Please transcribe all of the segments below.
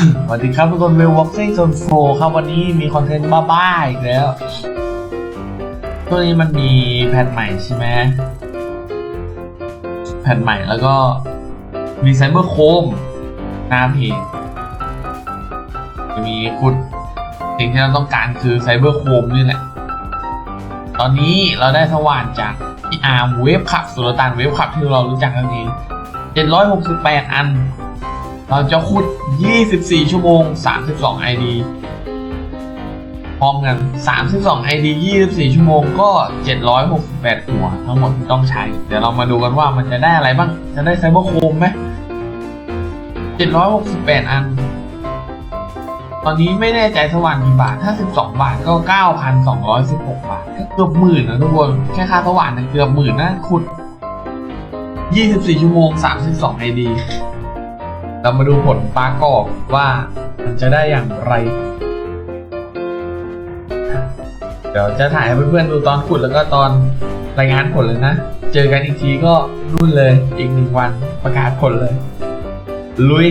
สวัสดีครับทุกคนเวลวอล์กซิ่งโซนโฟครับวันนี้มีคอนเทนต์บ้าๆอีกแล้วตัวนี้มันมีแพทใหม่ใช่ไหมแพทใหม่แล้วก็มีไซเบอร์โคมหน้าเพจจะมีขุดสิ่งที่เราต้องการคือไซเบอร์โคมนี่แหละ ตอนนี้เราได้สว่านจากพี่อาร์มเวฟขับสุลต่านเวฟขับที่เรารู้จักกันเอง768 อัน เราจะขุด 24 ชั่วโมง 32 ID พร้อมกัน 32 ID 24 ชั่วโมงก็ 768 หัว ทั้งหมดที่ต้องใช้ เดี๋ยวเรามาดูกันว่ามันจะได้อะไรบ้าง จะได้ไซเบอร์โคมไหม 768 อัน ตอนนี้ไม่แน่ใจสว่านกี่บาท ถ้า 12 บาทก็ 9,216 บาท ก็เกือบหมื่นนะทุกคน แค่ค่าสว่านเนี่ยเกือบหมื่นนะขุด 24 ชั่วโมง 32 ID เรามาดูผลปลากรอบว่ามันจะได้อย่างไร เดี๋ยวจะถ่ายให้เพื่อนๆดูตอนขุดแล้วก็ตอนรายงานผลเลยนะ เจอกันอีกทีก็รุ่นเลยอีกหนึ่งวันประกาศผลเลย ลุย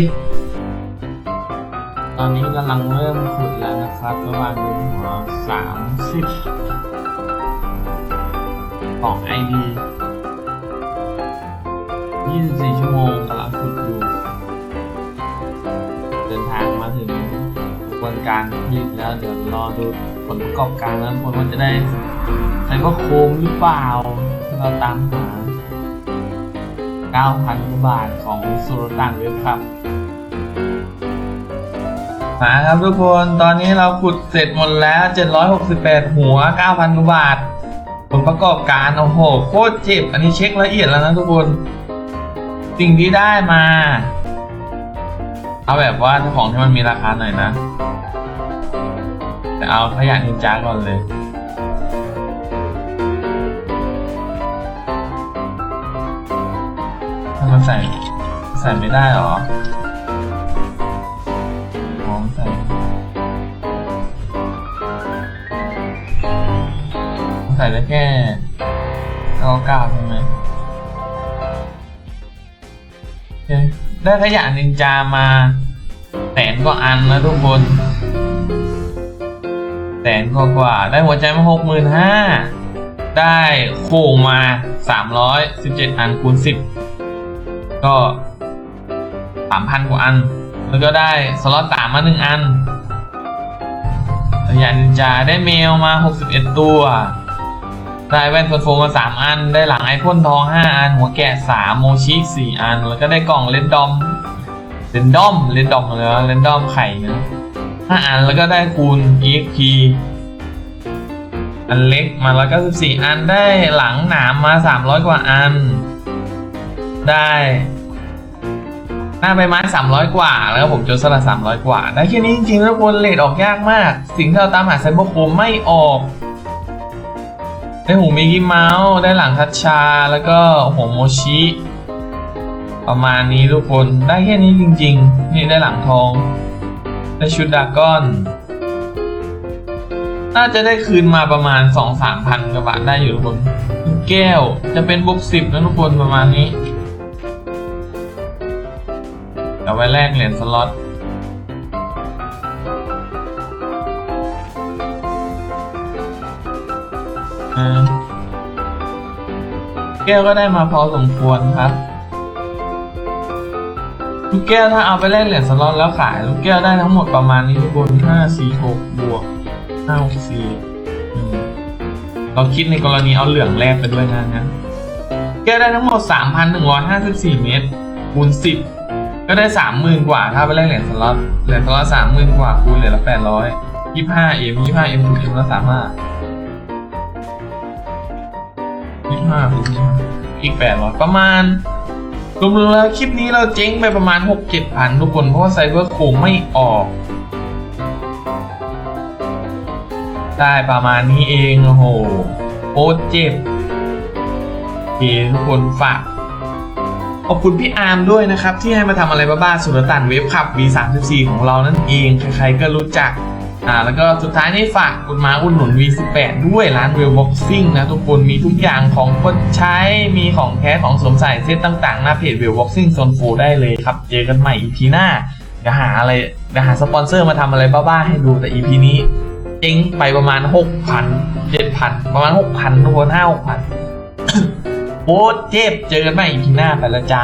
ตอนนี้กำลังเริ่มขุดแล้วนะครับ ระหว่างดือนหัวสามสิบของไอดียี่สิบสี่ชั่วโมง วนการผลิตแล้วเดี๋ยวรอดูผลประกอบการแล้วผลมันจะได้ไซเบอร์โคมหรือเปล่าเราตามหา 9,000 บาทของสุรต่างเว็บครับมาครับทุกคนตอนนี้เราขุดเสร็จหมดแล้ว 768 หัว 9,000กว่าบาท ผลประกอบการโอ้โหโคตรเจ็บ อันนี้เช็คละเอียดแล้วนะทุกคน สิ่งที่ได้มา เอาแบบว่าถ้าของที่มันมีราคาหน่อยนะ แต่เอาขยะนินจาก่อนเลย ถ้ามันใส่ใส่ไม่ได้หรออ๋อใส่ใส่ได้แค่เก้าเก้าใช่ไหม ได้ขยะนินจามาแสนกว่าอันนะทุกคนแสนกว่ากว่า ได้หัวใจมาหกหมื่นห้าได้โค้งมาสามร้อยสิบเจ็ดอันคูณสิบก็สามพันกว่าอัน แล้วก็ได้สล็อตสามมาหนึ่งอันขยะนินจาได้เมลมาหกสิบเอ็ดตัว ได้แว่นโฟนโฟมาสามอัน ได้หลังไอพ่นทองห้าอัน หัวแกะสามโมชิสี่อัน แล้วก็ได้กล่องเลนดอมเลนดอมเลนดอมเลยเลนดอมไข่นะห้าอันแล้วก็ได้คูณ EXP อันเล็กมาแล้วก็สิบสี่อันได้หลังหนามมาสามร้อยกว่าอัน ได้ หน้าใบไม้สามร้อยกว่า แล้วผมจนสลัดสามร้อยกว่า ได้แค่นี้จริงๆแล้วคนเลดออกยากมาก สิ่งที่เราตามหาไซเบอร์โคมไม่ออก ได้หูมิกกี้เมาส์ได้หลังทัชชา แล้วก็หัวโมชิ ประมาณนี้ทุกคนได้แค่นี้จริง ๆ นี่ได้หลังทอง ได้ชุดดากอน น่าจะได้คืนมาประมาณสองสามพันกว่าบาทได้อยู่ทุกคนแก้วจะเป็นบวกสิบนะทุกคนประมาณนี้เอาไว้แลกเหรียญสล็อต แก้วก็ได้มาพอสมควรครับ ลูกแก้วถ้าเอาไปแลกเหรียญสล็อตแล้วขาย ลูกแก้วได้ทั้งหมดประมาณนี้ทุกคนห้าสี่หกบวกห้าหกสี่เราคิดในกรณีเอาเหลืองแลกไปด้วยนะนะแก้วได้ทั้งหมด 3,154 เมตรคูณ10 ก็ได้ 30,000 กว่า ถ้าไปแลกเหรียญสล็อตเหรียญสล็อต30,000 กว่าคูณเหรียญละ800 25เอ็ม25เอ็มคูณเอ็มละ3 5 ห้ายี่ห้าอีกแปดร้อยประมาณรวมๆแล้วคลิปนี้เราเจ๊งไปประมาณหกเจ็ดพันทุกคน เพราะว่าไซเบอร์โคงไม่ออก ได้ประมาณนี้เองโอ้โหโคตรเจ็บโอเคทุกคนฝากขอบคุณพี่อาร์มด้วยนะครับ ที่ให้มาทำอะไรบ้าๆสุลต่านเว็บขับ V34 ของเรานั่นเอง ใครๆก็รู้จัก่าแล้วก็สุดท้ายนี่ฝากคุณมาอุ่นหนุน V18 ด้วยร้านเวลบ็อกซิ่งนะทุกคนมีทุกอย่างของคนใช้มีของแท้ของสวมใส่เซตต่างๆ หน้าเพจเวลบ็อกซิ่งโซนโฟได้เลยครับ เจอกันใหม่อีพีหน้าจะหาอะไรจะหาสปอนเซอร์มาทำอะไรบ้าๆให้ดูแต่อีพีนี้เองไปประมาณ 6,000 7,000 ประมาณ 6,000ทุกคน้าหกพันโคตรเจ็บเจอกันใหม่อีพีหน้าไปแล้วจ้า